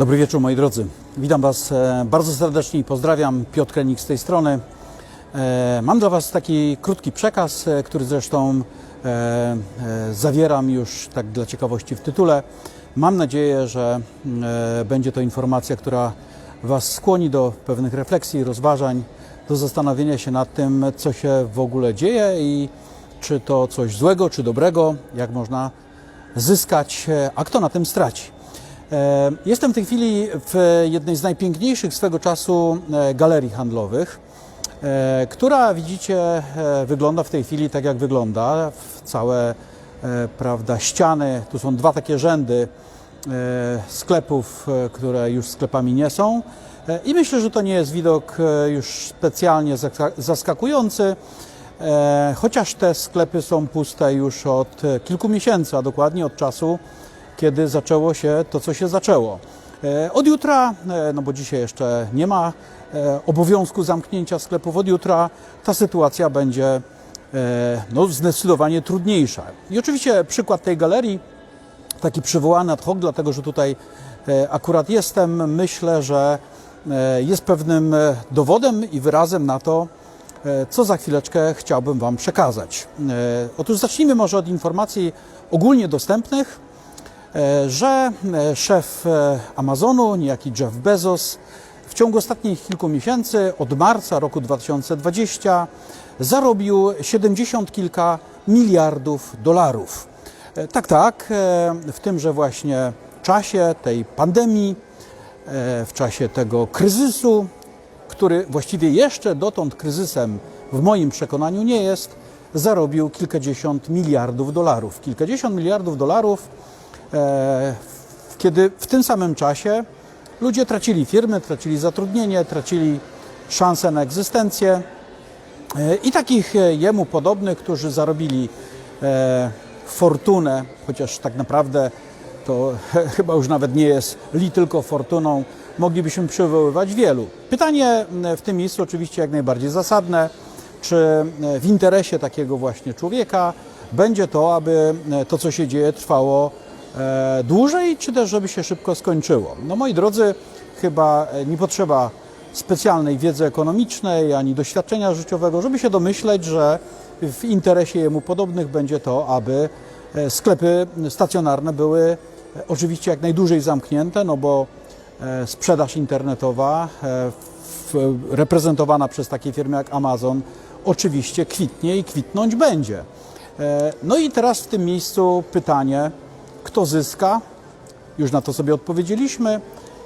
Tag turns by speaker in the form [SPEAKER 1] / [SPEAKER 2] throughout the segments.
[SPEAKER 1] Dobry wieczór moi drodzy. Witam Was e, bardzo serdecznie i pozdrawiam. Piotr Krenik z tej strony. E, Mam dla Was taki krótki przekaz, e, który zresztą zawieram już tak dla ciekawości w tytule. Mam nadzieję, że będzie to informacja, która Was skłoni do pewnych refleksji, rozważań, do zastanowienia się nad tym, co się w ogóle dzieje i czy to coś złego, czy dobrego, jak można zyskać, a kto na tym straci. E, Jestem w tej chwili w jednej z najpiękniejszych swego czasu e, galerii handlowych, e, która widzicie wygląda w tej chwili tak jak wygląda. Całe prawda, ściany, tu są dwa takie rzędy sklepów, które już sklepami nie są. I myślę, że to nie jest widok już specjalnie zaskakujący. Chociaż te sklepy są puste już od kilku miesięcy, a dokładnie od czasu, kiedy zaczęło się to, co się zaczęło. E, Od jutra, e, no bo dzisiaj jeszcze nie ma e, obowiązku zamknięcia sklepów, od jutra ta sytuacja będzie no, zdecydowanie trudniejsza. I oczywiście przykład tej galerii, taki przywołany ad hoc, dlatego że tutaj akurat jestem, myślę, że jest pewnym dowodem i wyrazem na to, co za chwileczkę chciałbym Wam przekazać. Otóż zacznijmy może od informacji ogólnie dostępnych, że e, szef e, Amazonu, niejaki Jeff Bezos, w ciągu ostatnich kilku miesięcy, od marca roku 2020, zarobił 70 kilka miliardów dolarów. E, Tak, tak, e, w tymże właśnie czasie tej pandemii, e, w czasie tego kryzysu, który właściwie jeszcze dotąd kryzysem w moim przekonaniu nie jest, zarobił kilkadziesiąt miliardów dolarów. Kilkadziesiąt miliardów dolarów, e, kiedy w tym samym czasie ludzie tracili firmy, tracili zatrudnienie, tracili szansę na egzystencję. E, I takich e, jemu podobnych, którzy zarobili e, fortunę, chociaż tak naprawdę to chyba już nawet nie jest li tylko fortuną, moglibyśmy przywoływać wielu. Pytanie w tym miejscu oczywiście jak najbardziej zasadne, czy e, w interesie takiego właśnie człowieka będzie to, aby e, to, co się dzieje, trwało e, dłużej, czy też żeby się szybko skończyło. No moi drodzy, chyba e, nie potrzeba specjalnej wiedzy ekonomicznej ani doświadczenia życiowego, żeby się domyśleć, że w interesie jemu podobnych będzie to, aby e, sklepy stacjonarne były e, oczywiście jak najdłużej zamknięte, no bo e, sprzedaż internetowa e, reprezentowana przez takie firmy jak Amazon oczywiście kwitnie i kwitnąć będzie. E, No i teraz w tym miejscu pytanie, kto zyska? Już na to sobie odpowiedzieliśmy.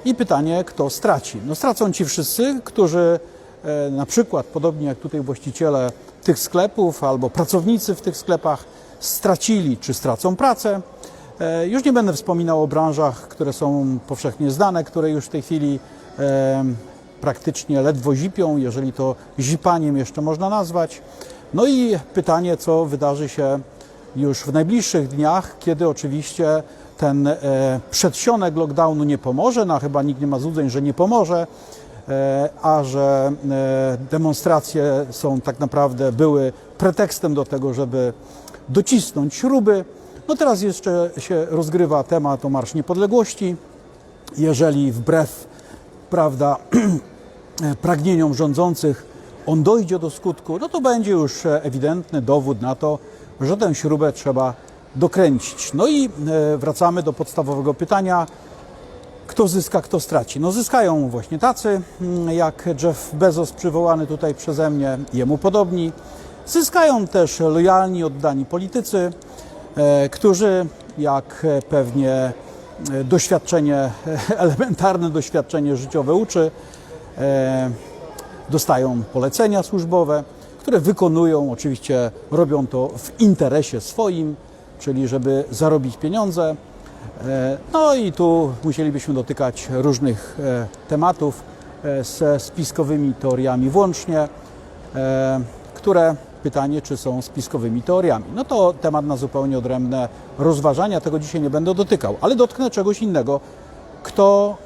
[SPEAKER 1] I pytanie, kto straci? No stracą ci wszyscy, którzy e, na przykład, podobnie jak tutaj właściciele tych sklepów albo pracownicy w tych sklepach stracili czy stracą pracę. E, Już nie będę wspominał o branżach, które są powszechnie znane, które już w tej chwili e, praktycznie ledwo zipią, jeżeli to zipaniem jeszcze można nazwać. No i pytanie, co wydarzy się już w najbliższych dniach, kiedy oczywiście ten e, przedsionek lockdownu nie pomoże, no chyba nikt nie ma złudzeń, że nie pomoże, e, a że e, demonstracje są tak naprawdę były pretekstem do tego, żeby docisnąć śruby. No teraz jeszcze się rozgrywa temat o Marsz Niepodległości. Jeżeli wbrew, prawda, pragnieniom rządzących on dojdzie do skutku, no to będzie już ewidentny dowód na to, że tę śrubę trzeba dokręcić. No i e, wracamy do podstawowego pytania, kto zyska, kto straci. No zyskają właśnie tacy, mm, jak Jeff Bezos przywołany tutaj przeze mnie, jemu podobni. Zyskają też lojalni, oddani politycy, e, którzy, jak pewnie e, doświadczenie, elementarne doświadczenie życiowe uczy, dostają polecenia służbowe, które wykonują, oczywiście robią to w interesie swoim, czyli żeby zarobić pieniądze. E, No i tu musielibyśmy dotykać różnych e, tematów e, ze spiskowymi teoriami włącznie, które pytanie, czy są spiskowymi teoriami. No to temat na zupełnie odrębne rozważania, tego dzisiaj nie będę dotykał, ale dotknę czegoś innego. Kto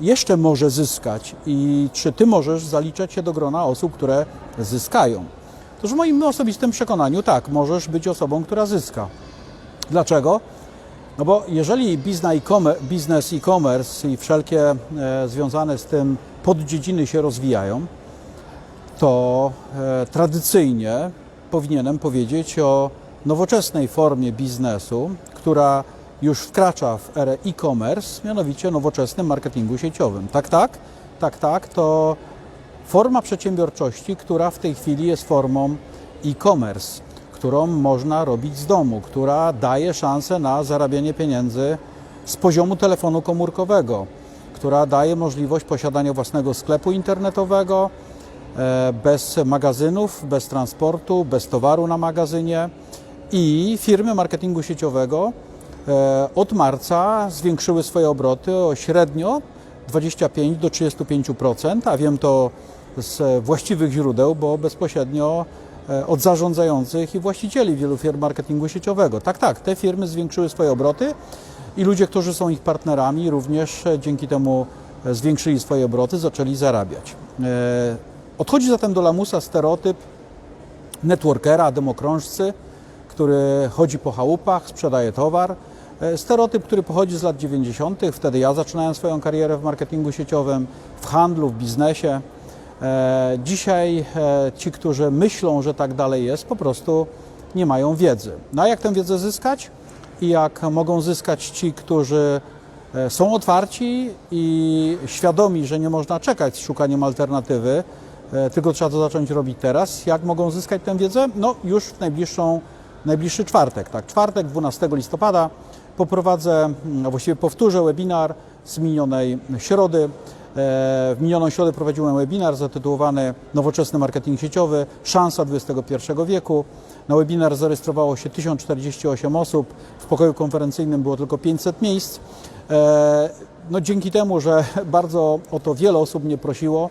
[SPEAKER 1] jeszcze może zyskać i czy ty możesz zaliczać się do grona osób, które zyskają? Otóż w moim osobistym przekonaniu tak, możesz być osobą, która zyska. Dlaczego? No bo jeżeli biznes e-commerce i wszelkie e, związane z tym poddziedziny się rozwijają, to e, tradycyjnie powinienem powiedzieć o nowoczesnej formie biznesu, która już wkracza w erę e-commerce, mianowicie nowoczesnym marketingu sieciowym. Tak, tak, tak, tak, to forma przedsiębiorczości, która w tej chwili jest formą e-commerce, którą można robić z domu, która daje szansę na zarabianie pieniędzy z poziomu telefonu komórkowego, która daje możliwość posiadania własnego sklepu internetowego, e, bez magazynów, bez transportu, bez towaru na magazynie i firmy marketingu sieciowego e, od marca zwiększyły swoje obroty o średnio 25 do 35%, a wiem to z właściwych źródeł, bo bezpośrednio e, od zarządzających i właścicieli wielu firm marketingu sieciowego. Tak, tak, te firmy zwiększyły swoje obroty i ludzie, którzy są ich partnerami, również e, dzięki temu e, zwiększyli swoje obroty, zaczęli zarabiać. E, Odchodzi zatem do lamusa stereotyp networkera, demokrążcy, który chodzi po chałupach, sprzedaje towar. E, Stereotyp, który pochodzi z lat 90., wtedy ja zaczynałem swoją karierę w marketingu sieciowym, w handlu, w biznesie. E, Dzisiaj e, ci, którzy myślą, że tak dalej jest, po prostu nie mają wiedzy. No a jak tę wiedzę zyskać? I jak mogą zyskać ci, którzy e, są otwarci i świadomi, że nie można czekać z szukaniem alternatywy, tylko trzeba to zacząć robić teraz. Jak mogą zyskać tę wiedzę? No już w najbliższą, najbliższy czwartek. Tak, czwartek, 12 listopada poprowadzę, mm, a właściwie powtórzę webinar z minionej środy. E, W minioną środę prowadziłem webinar zatytułowany Nowoczesny marketing sieciowy Szansa XXI wieku. Na webinar zarejestrowało się 1048 osób, w pokoju konferencyjnym było tylko 500 miejsc. E, No, dzięki temu, że bardzo o to wiele osób mnie prosiło,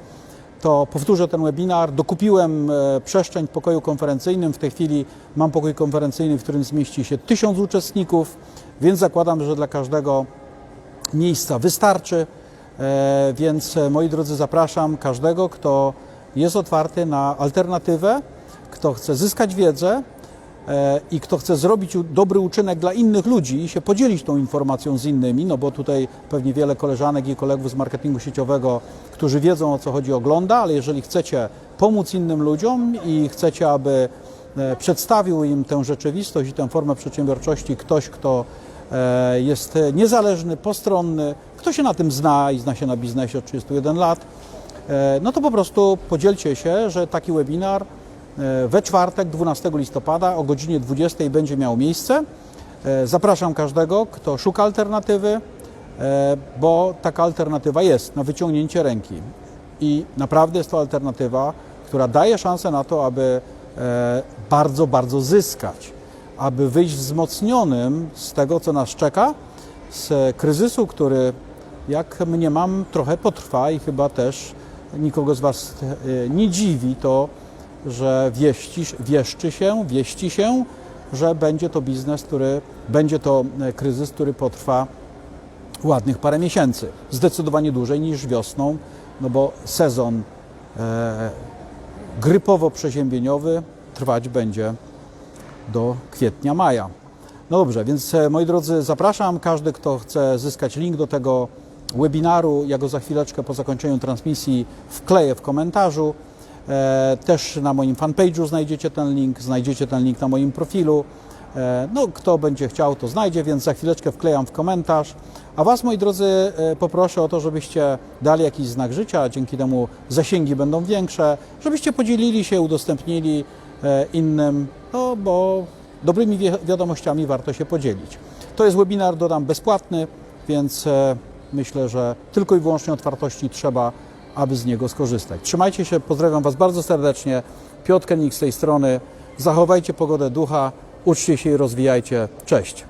[SPEAKER 1] to powtórzę ten webinar. Dokupiłem e, przestrzeń w pokoju konferencyjnym. W tej chwili mam pokój konferencyjny, w którym zmieści się tysiąc uczestników, więc zakładam, że dla każdego miejsca wystarczy. E, Więc e, moi drodzy, zapraszam każdego, kto jest otwarty na alternatywę, kto chce zyskać wiedzę e, i kto chce zrobić dobry uczynek dla innych ludzi i się podzielić tą informacją z innymi, no bo tutaj pewnie wiele koleżanek i kolegów z marketingu sieciowego, którzy wiedzą o co chodzi, ogląda, ale jeżeli chcecie pomóc innym ludziom i chcecie, aby przedstawił im tę rzeczywistość i tę formę przedsiębiorczości ktoś, kto jest niezależny, postronny, kto się na tym zna i zna się na biznesie od 31 lat, e, no to po prostu podzielcie się, że taki webinar e, we czwartek 12 listopada o godzinie 20 będzie miał miejsce. E, Zapraszam każdego, kto szuka alternatywy, e, bo taka alternatywa jest na wyciągnięcie ręki. I naprawdę jest to alternatywa, która daje szansę na to, aby e, bardzo, bardzo zyskać, aby wyjść wzmocnionym z tego, co nas czeka, z kryzysu, który, jak mniemam, trochę potrwa i chyba też nikogo z Was e, nie dziwi to, że wieści, wieszczy się, wieści się, że będzie to biznes, który, będzie to e, kryzys, który potrwa ładnych parę miesięcy. Zdecydowanie dłużej niż wiosną, no bo sezon e, grypowo-przeziębieniowy trwać będzie do kwietnia, maja. No dobrze, więc e, moi drodzy, zapraszam. Każdy, kto chce zyskać link do tego webinaru, ja go za chwileczkę po zakończeniu transmisji wkleję w komentarzu. E, też na moim fanpage'u znajdziecie ten link, znajdziecie ten link na moim profilu. E, no, kto będzie chciał, to znajdzie, więc za chwileczkę wklejam w komentarz. A Was, moi drodzy, poproszę o to, żebiście dali jakiś znak życia, dzięki temu zasięgi będą większe, żebyście podzielili się, udostępnili innym, no bo dobrymi wi- wiadomościami warto się podzielić. To jest webinar, dodam, bezpłatny, więc e, myślę, że tylko i wyłącznie otwartości trzeba, aby z niego skorzystać. Trzymajcie się, pozdrawiam Was bardzo serdecznie. Piotr Kenik z tej strony. Zachowajcie pogodę ducha, uczcie się i rozwijajcie. Cześć.